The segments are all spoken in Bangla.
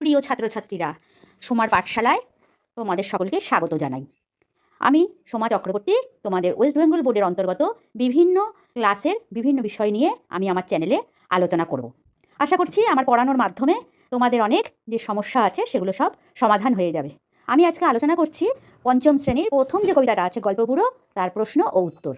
প্রিয় ছাত্রছাত্রীরা, সোমার পাঠশালায় তোমাদের সকলকে স্বাগত জানাই। আমি সোমা চক্রবর্তী, তোমাদের ওয়েস্ট বেঙ্গল বোর্ডের অন্তর্গত বিভিন্ন ক্লাসের বিভিন্ন বিষয় নিয়ে আমি আমার চ্যানেলে আলোচনা করব। আশা করছি আমার পড়ানোর মাধ্যমে তোমাদের অনেক যে সমস্যা আছে সেগুলো সব সমাধান হয়ে যাবে। আমি আজকে আলোচনা করছি পঞ্চম শ্রেণির প্রথম যে কবিতাটা আছে গল্পপুরো তার প্রশ্ন ও উত্তর।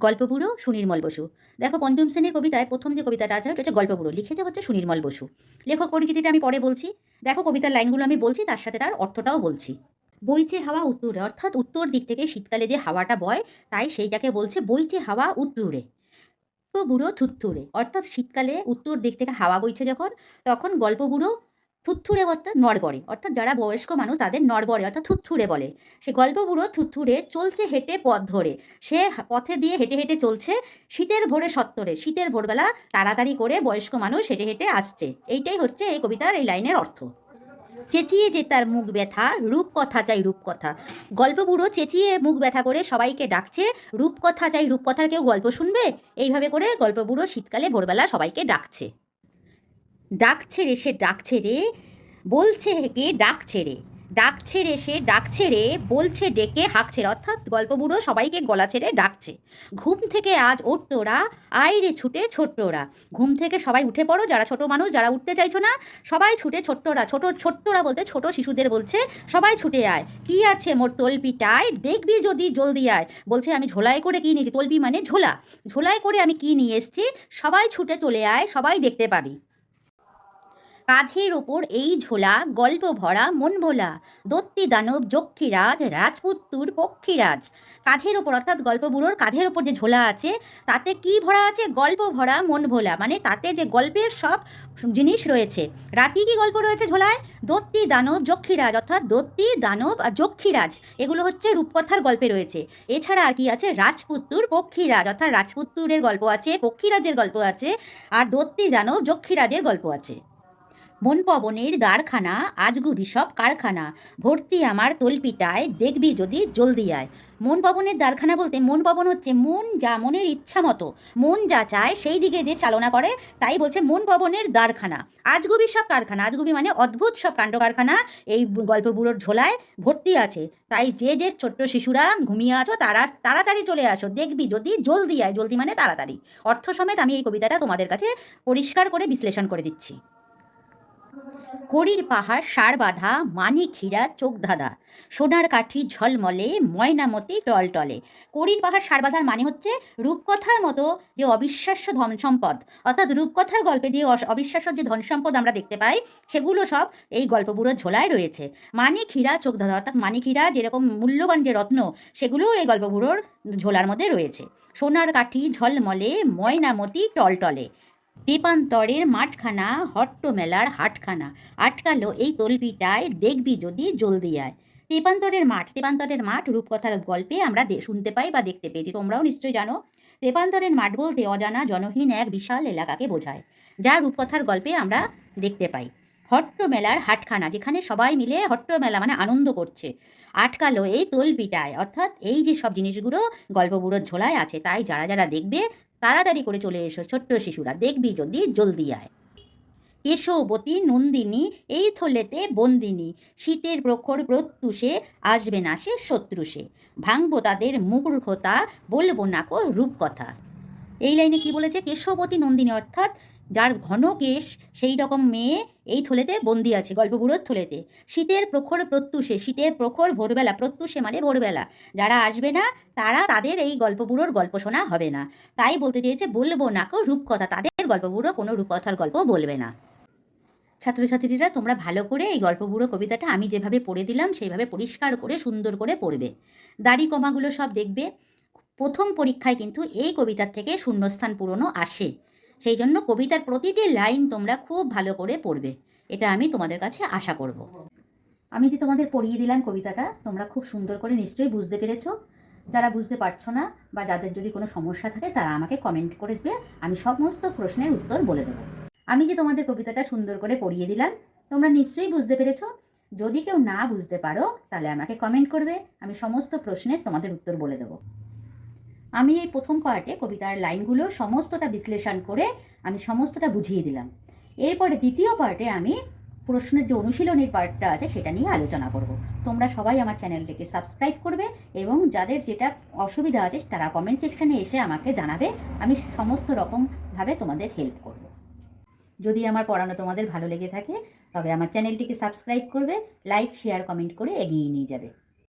গল্পপুরো সুনির্মল বসু। দেখো, পঞ্চম শ্রেণির কবিতায় প্রথম যে কবিতাটা আছে, ওটা হচ্ছে গল্পপুরো লিখেছে হচ্ছে সুনির্মল বসু। লেখক পরিচিতিটা আমি পরে বলছি। দেখো, কবিতার লাইনগুলো আমি বলছি, তার সাথে তার অর্থটাও বলছি। বইছে হাওয়া উত্তরে, অর্থাৎ উত্তর দিক থেকে শীতকালে যে হাওয়াটা বয়, তাই সেইটাকে বলছে বইছে হাওয়া উত্তরে। বুড়ো থুত্থুরে অর্থাৎ শীতকালে উত্তর দিক থেকে হাওয়া বইছে যখন, তখন গল্প থুত্থুরে অর্থাৎ নড়বড়ে। অর্থাৎ যারা বয়স্ক মানুষ তাদের নড়বড়ে, অর্থাৎ থুত্থুরে বলে। সে গল্প বুড়ো থুত্থুরে চলছে হেঁটে পথ ধরে। সে পথে দিয়ে হেঁটে হেঁটে চলছে শীতের ভোরে সত্তরে। শীতের ভোরবেলা তাড়াতাড়ি করে বয়স্ক মানুষ হেঁটে হেঁটে আসছে। এইটাই হচ্ছে এই কবিতার এই লাইনের অর্থ। চেঁচিয়ে যে তার মুখ ব্যথা, রূপকথা চাই রূপকথা। গল্প বুড়ো চেঁচিয়ে মুখ ব্যথা করে সবাইকে ডাকছে, রূপকথা চাই রূপকথার কেউ গল্প শুনবে? এইভাবে করে গল্প বুড়ো শীতকালে ভোরবেলা সবাইকে ডাকছে। ডাকছে রে, সে ডাকছে রে বলছে হেকে ডাকছে রে ডাকছে রে সে ডাক ছেড়ে বলছে ডেকে হাঁকছে অর্থাৎ গল্প বুড়ো সবাইকে গলা ছেড়ে ডাকছে। ঘুম থেকে আজ ওঠতোরা আয় রে ছুটে ছোট্টরা। ঘুম থেকে সবাই উঠে পড়ো, যারা ছোট মানুষ, যারা উঠতে চাইছো না, সবাই ছুটে ছোট্টরা। ছোট ছোট্টরা বলতে ছোট শিশুদের বলছে, সবাই ছুটে আয়। কি আছে মোর তলপিটায়? দেখবি যদি জলদি আয়। বলছে, আমি ঝোলায় করে কি নিয়েছি? তলপি মানে ঝোলা। ঝোলায় করে আমি কি নিয়ে এসেছি? সবাই ছুটে চলে আয়, সবাই দেখতে পাবি। কাঁধের ওপর এই ঝোলা, গল্প ভরা, মন ভোলা। দত্তি দানব, যক্ষীরাজ রাজপুত্তুর পক্ষীরাজ। কাঁধের ওপর অর্থাৎ গল্প বুড়োর কাঁধের ওপর যে ঝোলা আছে, তাতে কি ভরা আছে? গল্প ভরা, মন ভোলা। মানে তাতে যে গল্পের সব জিনিস রয়েছে। রাত কী গল্প রয়েছে ঝোলায়? দত্তি দানব, যক্ষীরাজ। অর্থাৎ দত্তি দানব আর যক্ষীরাজ, এগুলো হচ্ছে রূপকথার গল্পে রয়েছে। এছাড়া আর কি আছে? রাজপুত্তুর পক্ষীরাজ। অর্থাৎ রাজপুত্তুরের গল্প আছে, পক্ষীরাজের গল্প আছে, আর দত্তি দানব, যক্ষীরাজের গল্প আছে। মন পবনের দ্বারখানা, আজগুবি সব কারখানা। ভর্তি আমার তলপিটায়, দেখবি যদি জলদি আয়। মন পবনের দ্বারখানা বলতে মন পবন হচ্ছে মন যা মনের ইচ্ছা মতো। মন যা চায় সেই দিকে যে চালনা করে, তাই বলছে মন পবনের দ্বারখানা। আজগুবি সব কারখানা, আজগুবি মানে অদ্ভুত সব কাণ্ড কারখানা, এই গল্প বুড়োর ঝোলায় ভর্তি আছে। তাই যে যে ছোট্ট শিশুরা ঘুমিয়ে আছো, তারা তাড়াতাড়ি চলে আসো, দেখবি যদি জলদি আয়, জলদি মানে তাড়াতাড়ি। অর্থ সমেত আমি এই কবিতাটা তোমাদের কাছে পরিষ্কার করে বিশ্লেষণ করে দিচ্ছি। কড়ির পাহাড়, সার বাঁধা মানিক হীরা চোখ ধাঁধা। সোনার কাঠি ঝলমলে ময়নামতি টলটলে। কড়ির পাহাড়, সার বাঁধার মানে হচ্ছে রূপকথার মতো যে অবিশ্বাস্য ধন সম্পদ। অর্থাৎ রূপকথার গল্পে যে অবিশ্বাস্য যে ধন সম্পদ আমরা দেখতে পাই, সেগুলো সব এই গল্পগুলোর ঝোলায় রয়েছে। মানিক হীরা চোখ ধাঁধা, অর্থাৎ মানিক হীরা যেরকম মূল্যবান যে রত্ন, সেগুলোও এই গল্পগুলোর ঝোলার মধ্যে রয়েছে। সোনার কাঠি ঝলমলে ময়নামতি টলটলে। দীপান্তরের মাঠখানা, হট্টমেলার হাটখানা। আটকালো এই তলপিটায় দেখবি যদি জলদি আয়। তেপান্তরের মাঠ তেপান্তরের মাঠ, রূপকথার গল্পে আমরা শুনতে পাই বা দেখতে পেয়েছি। তোমরাও নিশ্চয়ই জানো তেপান্তরের মাঠ বলতে অজানা জনহীন এক বিশাল এলাকাকে বোঝায়, যা রূপকথার গল্পে আমরা দেখতে পাই। হট্ট মেলার হাটখানা, যেখানে সবাই মিলে হট্ট মেলা মানে আনন্দ করছে। আটকালো এই তলপিটায় অর্থাৎ এই যে সব জিনিসগুলো গল্পগুলোর ঝোলায় আছে, তাই যারা যারা দেখবে তাড়াতাড়ি করে চলে এসো ছোট্ট শিশুরা, দেখবি যদি জলদি আয়। কেশবতী নন্দিনী, এই থলেতে বন্দিনী, শীতের প্রখর প্রত্যুষে আসবে না সে শত্রুষে ভাঙবো তাদের মূর্খতা বলব না কো রূপকথা। এই লাইনে কি বলেছে? কেশবতী নন্দিনী, অর্থাৎ যার ঘন কেশ সেই রকম মেয়ে এই থলেতে বন্দি আছে গল্পগুলোর থলেতে। শীতের প্রখর প্রত্যুষে, শীতের প্রখর ভোরবেলা, প্রত্যুষে মানে ভোরবেলা। যারা আসবে না, তারা তাদের এই গল্পগুলোর গল্প শোনা হবে না। তাই বলতে চেয়েছে, বলব না কেউ রূপকথা, তাদের গল্পগুলো কোনো রূপকথার গল্প বলবে না। ছাত্রছাত্রীরা, তোমরা ভালো করে এই গল্প বুড়ো কবিতাটা আমি যেভাবে পড়ে দিলাম, সেইভাবে পরিষ্কার করে, সুন্দর করে পড়বে। দাড়ি কমাগুলো সব দেখবে। প্রথম পরীক্ষায় কিন্তু এই কবিতার থেকে শূন্যস্থান পূরণও আসে। সেই জন্য কবিতার প্রতিটি লাইন তোমরা খুব ভালো করে পড়বে। এটা আমি তোমাদের কাছে আশা করব। আমি যে তোমাদের পড়িয়ে দিলাম কবিতাটা, তোমরা খুব সুন্দর করে নিশ্চয়ই বুঝতে পেরেছ। যারা বুঝতে পারছ না বা যাদের যদি কোনো সমস্যা থাকে, তারা আমাকে কমেন্ট করে দেবে। আমি সমস্ত প্রশ্নের উত্তর বলে দেবো। আমি যে তোমাদের কবিতাটা সুন্দর করে পড়িয়ে দিলাম, তোমরা নিশ্চয়ই বুঝতে পেরেছ। যদি কেউ না বুঝতে পারো, তাহলে আমাকে কমেন্ট করবে। আমি সমস্ত প্রশ্নের তোমাদের উত্তর বলে দেবো। আমি এই প্রথম পার্টে কবিতার লাইনগুলো সমস্তটা বিশ্লেষণ করে আমি সমস্তটা বুঝিয়ে দিলাম। এরপরে দ্বিতীয় পার্টে আমি প্রশ্নের যে অনুশীলনীর পার্টটা আছে সেটা নিয়ে আলোচনা করব। তোমরা সবাই আমার চ্যানেলটিকে সাবস্ক্রাইব করবে এবং যাদের যেটা অসুবিধা আছে তারা কমেন্ট সেকশানে এসে আমাকে জানাবে। আমি সমস্ত রকমভাবে তোমাদের হেল্প করব। যদি আমার পড়ানো তোমাদের ভালো লেগে থাকে, তবে আমার চ্যানেলটিকে সাবস্ক্রাইব করবে, লাইক, শেয়ার, কমেন্ট করে এগিয়ে নিয়ে যাবে।